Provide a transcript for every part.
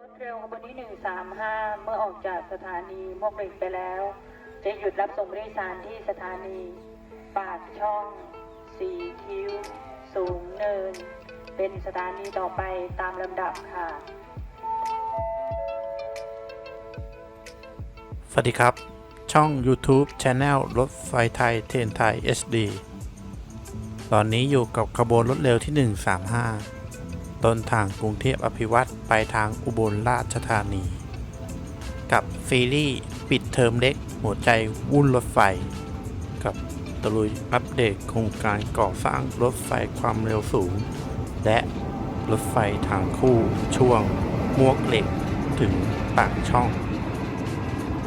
เร็วขบวนที่ 135 เมื่อออกจากสถานีมวกเหล็กไปแล้ว จะหยุดรับส่งผู้โดยสารที่สถานี ปากช่อง สีคิ้ว สูงเนิน เป็นสถานีต่อไปตามลำดับค่ะ สวัสดีครับ ช่อง YouTube Channel รถไฟไทยเทนไทย SD ตอนนี้อยู่กับขบวนรถเร็วที่ 135 ต้นทางกรุงเทพอภิวัตร ไปทางอุบลราชธานี กับซีรีส์ปิดเทอมเล็กหัวใจวุ่นรถไฟ กับตะลุยอัปเดตโครงการก่อสร้างรถไฟความเร็วสูง และรถไฟทางคู่ช่วงมวกเหล็กถึงปากช่อง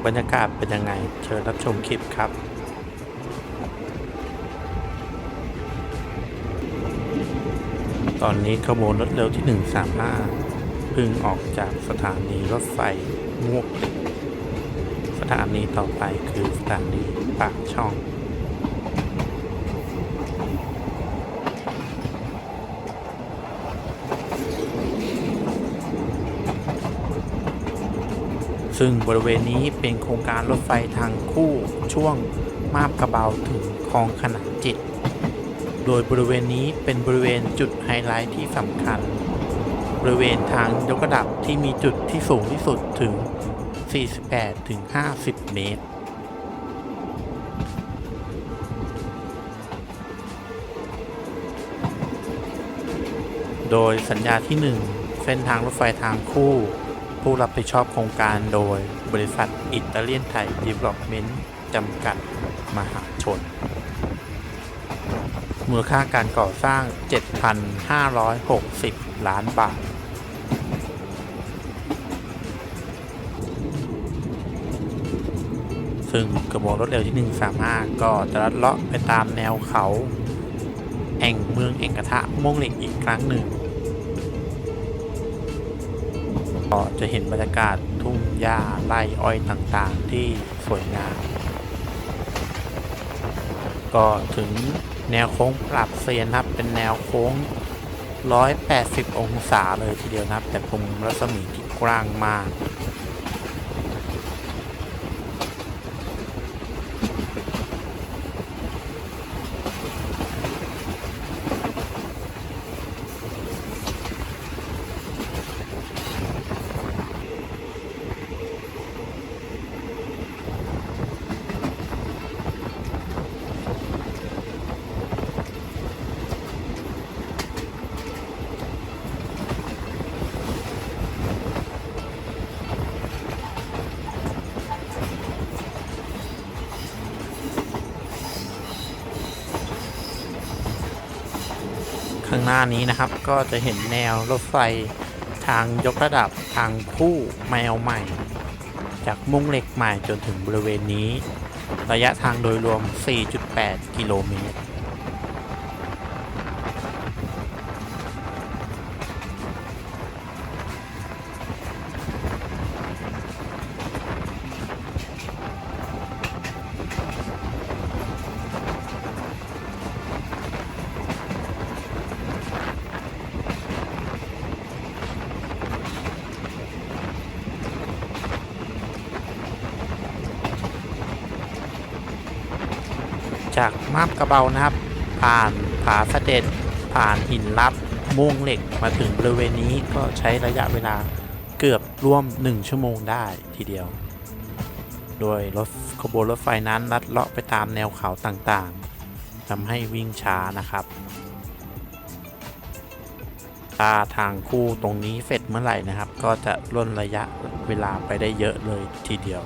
บรรยากาศเป็นยังไงเชิญรับชมคลิปครับตอนนี้ขบวนรถเร็วที่ 135 เพิ่งออกจากสถานีรถไฟมวกเหล็กสถานีต่อไปคือสถานีปากช่องซึ่งบริเวณนี้เป็นโครงการรถไฟทางคู่ช่วงมาบกระเบาถึงคลองขนานจิต โดยบริเวณนี้เป็นบริเวณจุดไฮไลท์ที่สำคัญ บริเวณทางยกระดับที่มีจุดที่สูงที่สุดถึง 48ถึง50 เมตร โดยสัญญาที่ 1 เส้นทางรถไฟทางคู่ ผู้รับผิดชอบโครงการโดยบริษัทอิตาเลียนไทยดีเวล็อปเมนต์จำกัดมหาชน มูลค่าการก่อสร้าง 7,560 ล้านบาท ซึ่งกระบวนรถเร็วที่ 135 ก็จะลัดเลาะไปตามแนวเขาแอ่งเมืองเอกกระทะม่วงเหล็กอีกครั้งหนึ่งก็จะเห็นบรรยากาศทุ่งหญ้าไร่อ้อยต่างๆที่สวยงาม ก็ถึงแนวโค้งปรับเซียนครับ เป็นแนวโค้ง 180 องศาเลยทีเดียวนะครับ แต่มุมรัศมีที่กว้างมาก ข้างหน้านี้นะครับ ก็จะเห็นแนวรถไฟทางยกระดับทางคู่แมวใหม่ จากมุ้งเหล็กใหม่จนถึงบริเวณนี้ ระยะทางโดยรวม 4.8 กิโลเมตร จากมาบกระเบานะครับ ผ่านผาเสด็จผ่านหินลับม่วงเหล็กมาถึงบริเวณนี้ก็ใช้ระยะเวลาเกือบร่วม 1 ชั่วโมงได้ทีเดียว โดยรถขบวนรถไฟนั้นลัดเลาะไปตามแนวเขาต่างๆทำให้วิ่งช้านะครับถ้าทางคู่ตรงนี้เสร็จเมื่อไหร่นะครับ ก็จะล่นระยะเวลาไปได้เยอะเลยทีเดียว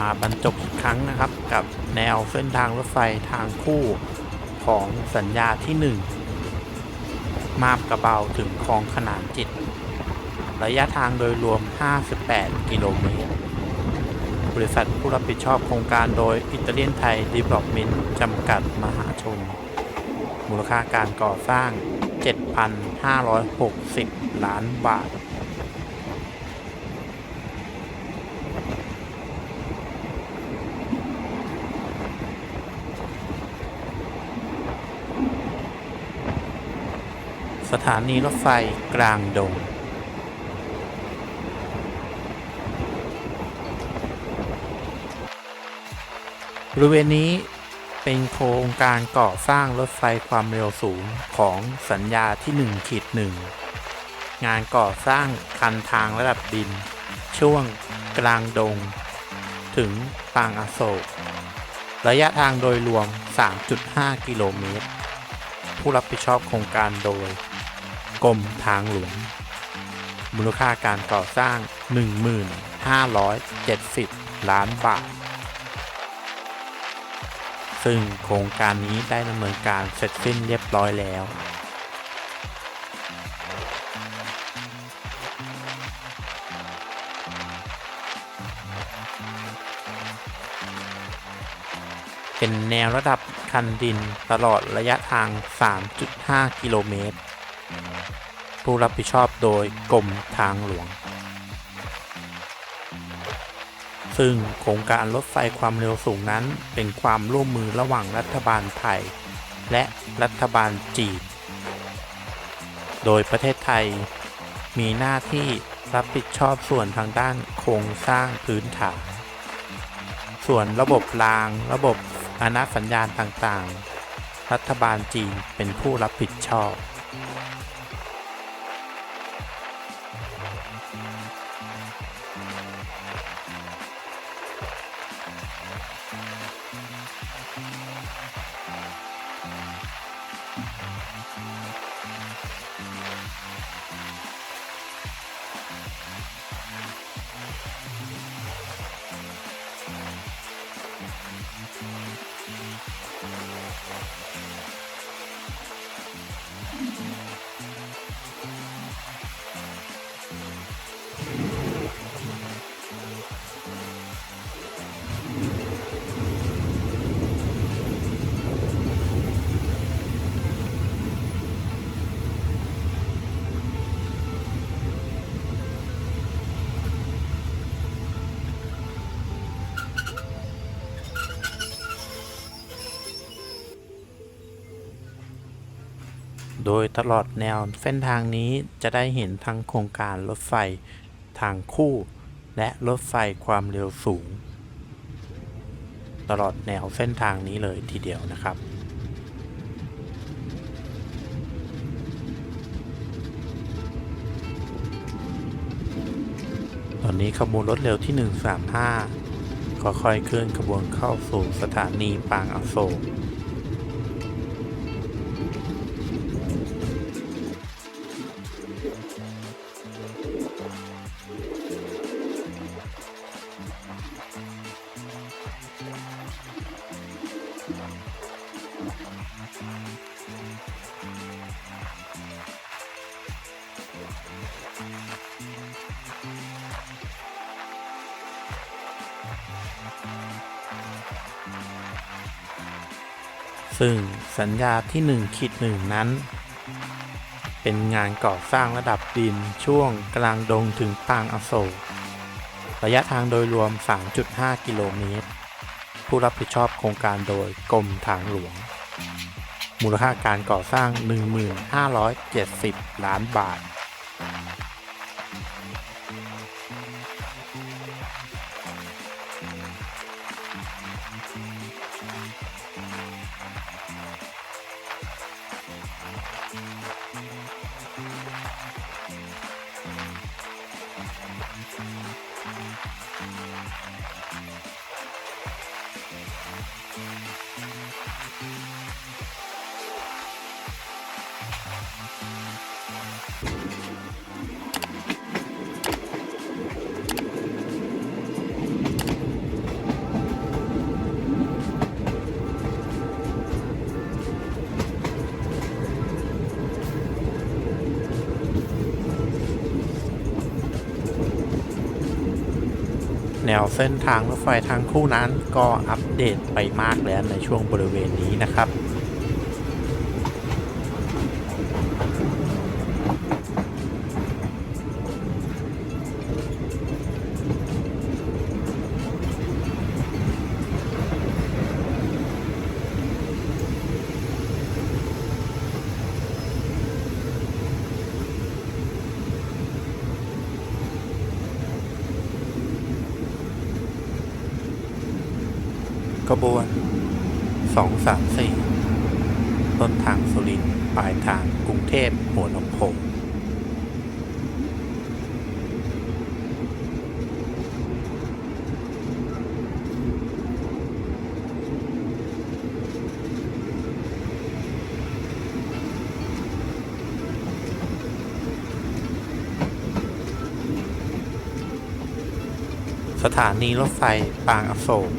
มาบรรจบอีกครั้งนะครับ กับแนวเส้นทางรถไฟทางคู่ของสัญญาที่ 1 มาบกระเบาถึงคลองขนานจิต ระยะทางโดยรวม 58 กิโลเมตร บริษัทผู้รับผิดชอบโครงการโดยอิตาเลียนไทยดีเวล็อปเมนต์จำกัดมหาชน มูลค่าการก่อสร้าง 7,560 ล้านบาท สถานีรถไฟกลางดง บริเวณนี้เป็นโครงการก่อสร้างรถไฟความเร็วสูงของสัญญาที่1ขีด1งานก่อสร้างคันทางระดับดิน ช่วงกลางดง ถึงปางอโศก ระยะทางโดยรวม 3.5 กิโลเมตร ผู้รับผิดชอบโครงการโดย กรมทางหลวง มูลค่าการก่อสร้าง 1570 ล้านบาท ซึ่งโครงการนี้ได้ดำเนินการเสร็จสิ้นเรียบร้อยแล้วเป็นแนวระดับคันดินตลอดระยะทาง 3.5 กิโลเมตร ผู้รับผิดชอบโดยกรมทางหลวง ซึ่งโครงการรถไฟความเร็วสูงนั้นเป็นความร่วมมือระหว่างรัฐบาลไทย และรัฐบาลจีน โดยประเทศไทยมีหน้าที่รับผิดชอบส่วนทางด้านโครงสร้างพื้นฐาน ส่วนระบบราง ระบบอนาสัญญาณต่างๆ รัฐบาลจีนเป็นผู้รับผิดชอบ โดยตลอดแนวเส้นทางนี้จะได้เห็นทั้งโครงการรถไฟทางคู่ และรถไฟความเร็วสูง ตลอดแนวเส้นทางนี้เลยทีเดียวนะครับตอนนี้ขบวนรถเร็วที่ 135ก็ค่อยเคลื่อนขบวนเข้าสู่สถานีปางอโศก ซึ่งสัญญาที่1ขีดหนึ่งนั้น เป็นงานก่อสร้างระดับดินช่วงกลางดงถึงปางอโศกระยะทางโดยรวม 3.5 กิโลเมตร ผู้รับผิดชอบโครงการโดยกรมทางหลวง มูลค่าการก่อสร้าง 1570 ล้านบาท you แนวเส้นทางรถไฟทางคู่นั้นก็อัปเดตไปมากแล้วในช่วงบริเวณนี้นะครับ กระบวน 234 ต้นทางสุรินทร์ปลายทางกรุงเทพหัวลำโพง สถานีรถไฟปางอโศก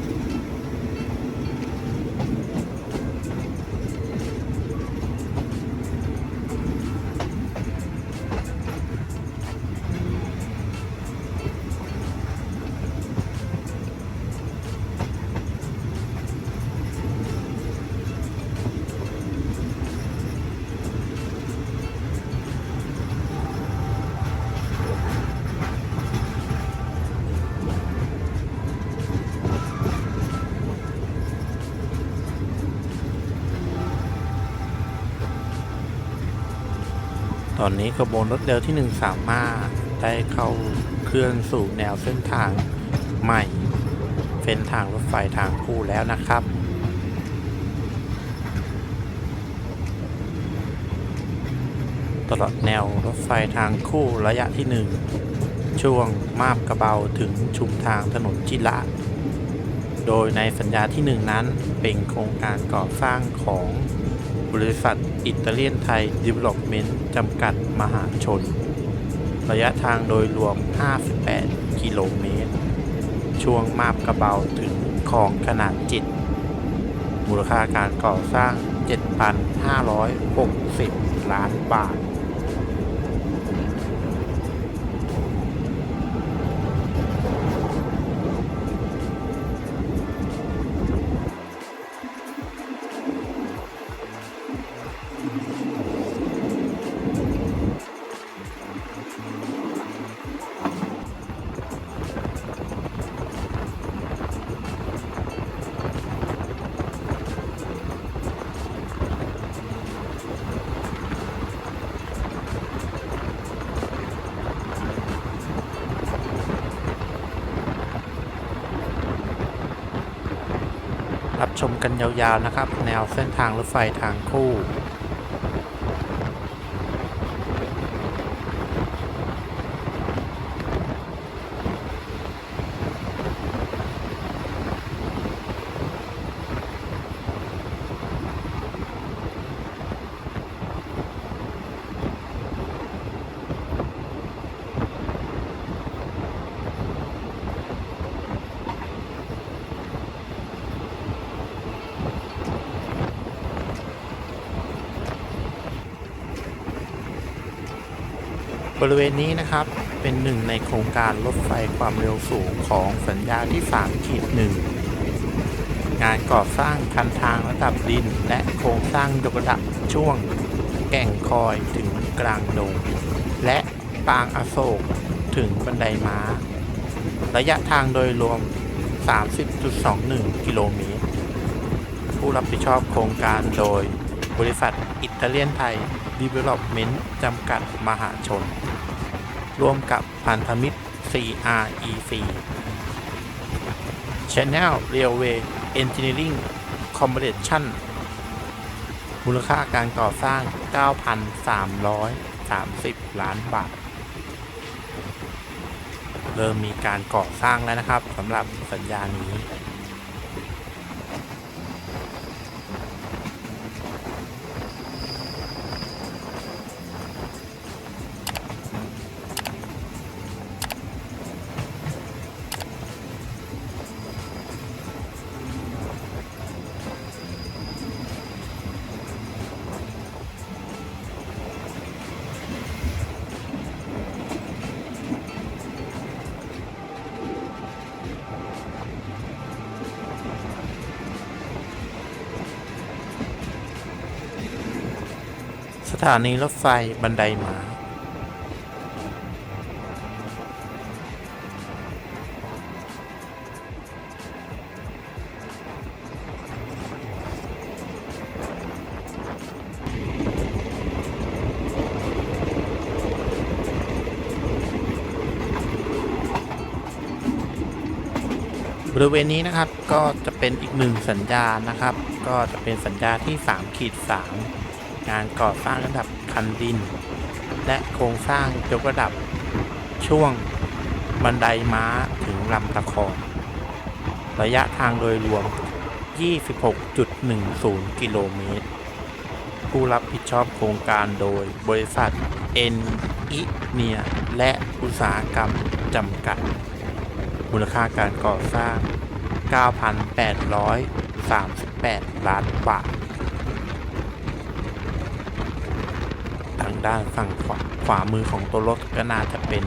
ตอนนี้ขบวนรถเร็วที่ 135 ได้เข้าเคลื่อนสู่แนวเส้นทางใหม่ เส้นทางรถไฟทางคู่แล้วนะครับตลอดแนวรถไฟทางคู่ระยะที่ 1 ช่วงมาบกระเบาถึงชุมทางถนนจิระโดยในสัญญาที่ 1 นั้นเป็นโครงการก่อสร้างของ บริษัทอิตาเลียนไทยดีเวล็อปเมนต์จำกัดมหาชน ระยะทางโดยรวม 58 กิโลเมตร ช่วงมาบกระเบาถึงคลองขนาดจิต มูลค่าการก่อสร้าง 7,560 ล้านบาท ชมกันยาวๆนะครับ แนวเส้นทางรถไฟทางคู่ บริเวณนี้นะครับเป็นหนึ่งในโครงการรถไฟความเร็วสูงของสัญญาที่3ขีดหนึ่งงานก่อสร้างคันทางระดับดิน และโครงสร้างยกระดับช่วง แก่งคอยถึงกลางดง และปางอโศกถึงบันไดม้า ระยะทางโดยรวม 30.21 กิโลเมตร ผู้รับผิดชอบโครงการโดย บริษัทอิตาเลียนไทย Development จำกัดมหาชน ร่วมกับพันธมิตร CREC Channel Railway Engineering Corporation มูลค่าการก่อสร้าง 9,330 ล้านบาท เริ่มมีการก่อสร้างแล้วนะครับสำหรับสัญญานี้ ถานีรถไฟบันไดหมาบริเวณนี้นะครับก็จะเป็นอีกหนึ่งสัญญาณนะครับ ก็จะเป็นสัญญาที่3ขีด3 งานก่อสร้างระดับคันดิน และโครงสร้างยกระดับช่วงบันไดม้าถึงลำตะคองระยะทางโดยรวม 26.10 กิโลเมตร ผู้รับผิดชอบโครงการโดยบริษัทเอ็นอิเนียและอุตสาหกรรมจำกัด มูลค่าการก่อสร้าง 9,838 ล้านบาท ทาง ด้านฝั่งขวาขวามือของตัวรถก็น่าจะเป็น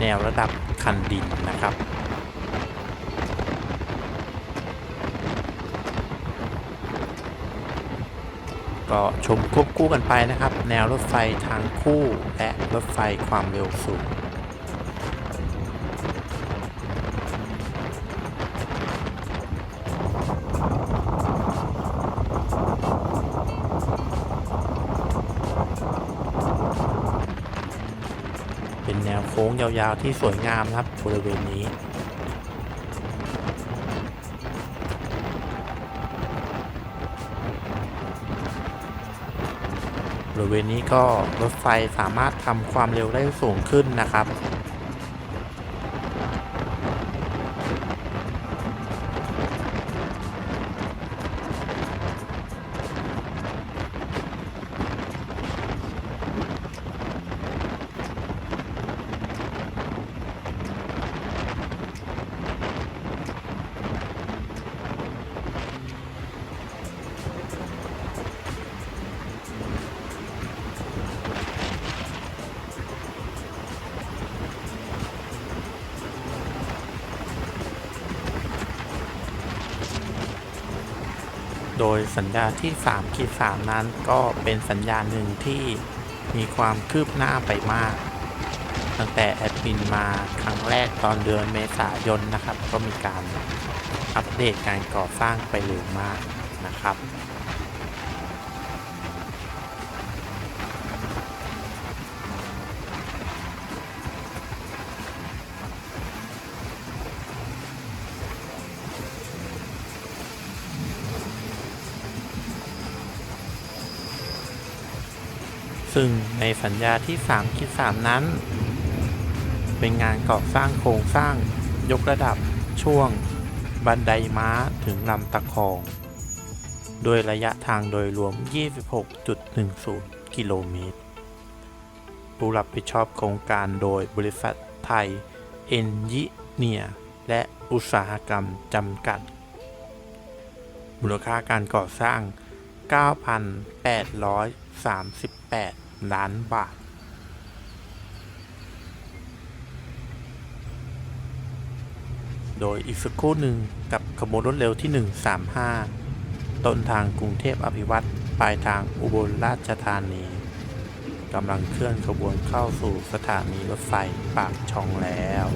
แนวระดับคันดินนะครับก็ชมควบคู่กันไปนะครับ แนวรถไฟทางคู่และรถไฟความเร็วสูงาวๆที่สวยงามนะครับบริเวณนี้บริเวณนี้ก็รถไฟสามารถทำความเร็วได้สูงขึ้นนะครับ โดยสัญญาที่3ขีด3นั้นก็เป็นสัญญาหนึ่งที่มีความคืบหน้าไปมาก ตั้งแต่แอดมินมาครั้งแรกตอนเดือนเมษายนนะครับ ก็มีการอัปเดตการก่อสร้างไปเร็วมากนะครับ ซึ่งในสัญญาที่3คิด3นั้น เป็นงานก่อสร้างโครงสร้างยกระดับช่วง บันไดม้าถึงลำตะคอง โดยระยะทางโดยรวม 26.10 กิโลเมตร ผู้รับผิดชอบโครงการโดยบริษัทไทย เอ็นยิเนียและอุตสาหกรรมจำกัด มูลค่าการก่อสร้าง 9,838 ล้านบาท โดยอีกสักครู่หนึ่งกับขบวนรถเร็วที่ 135 ต้นทางกรุงเทพอภิวัตรปลายทางอุบลราชธานีกำลังเคลื่อนขบวนเข้าสู่สถานีรถไฟปากช่องแล้ว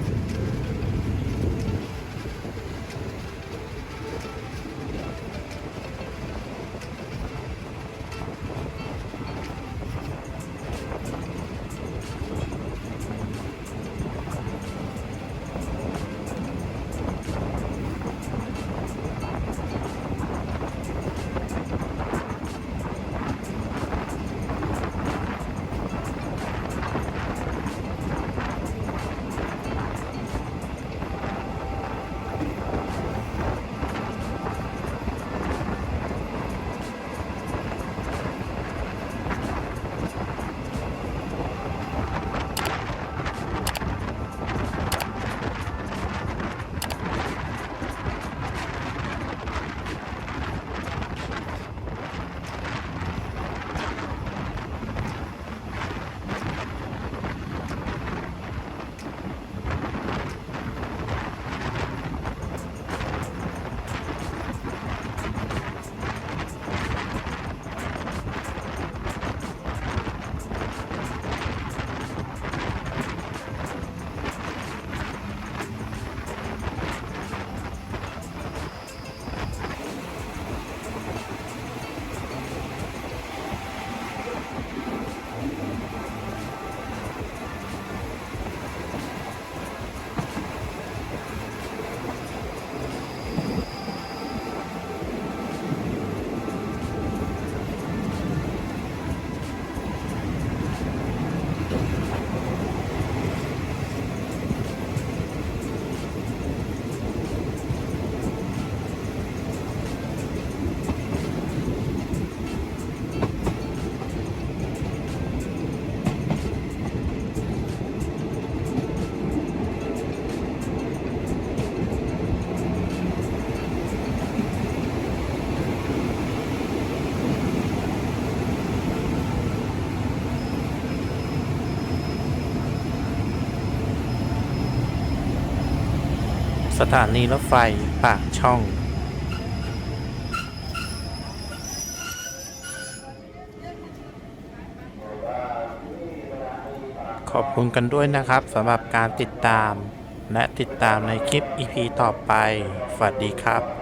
สถานีรถไฟปากช่อง ขอบคุณกันด้วยนะครับสำหรับการติดตาม และติดตามในคลิป EP ต่อไปสวัสดีครับ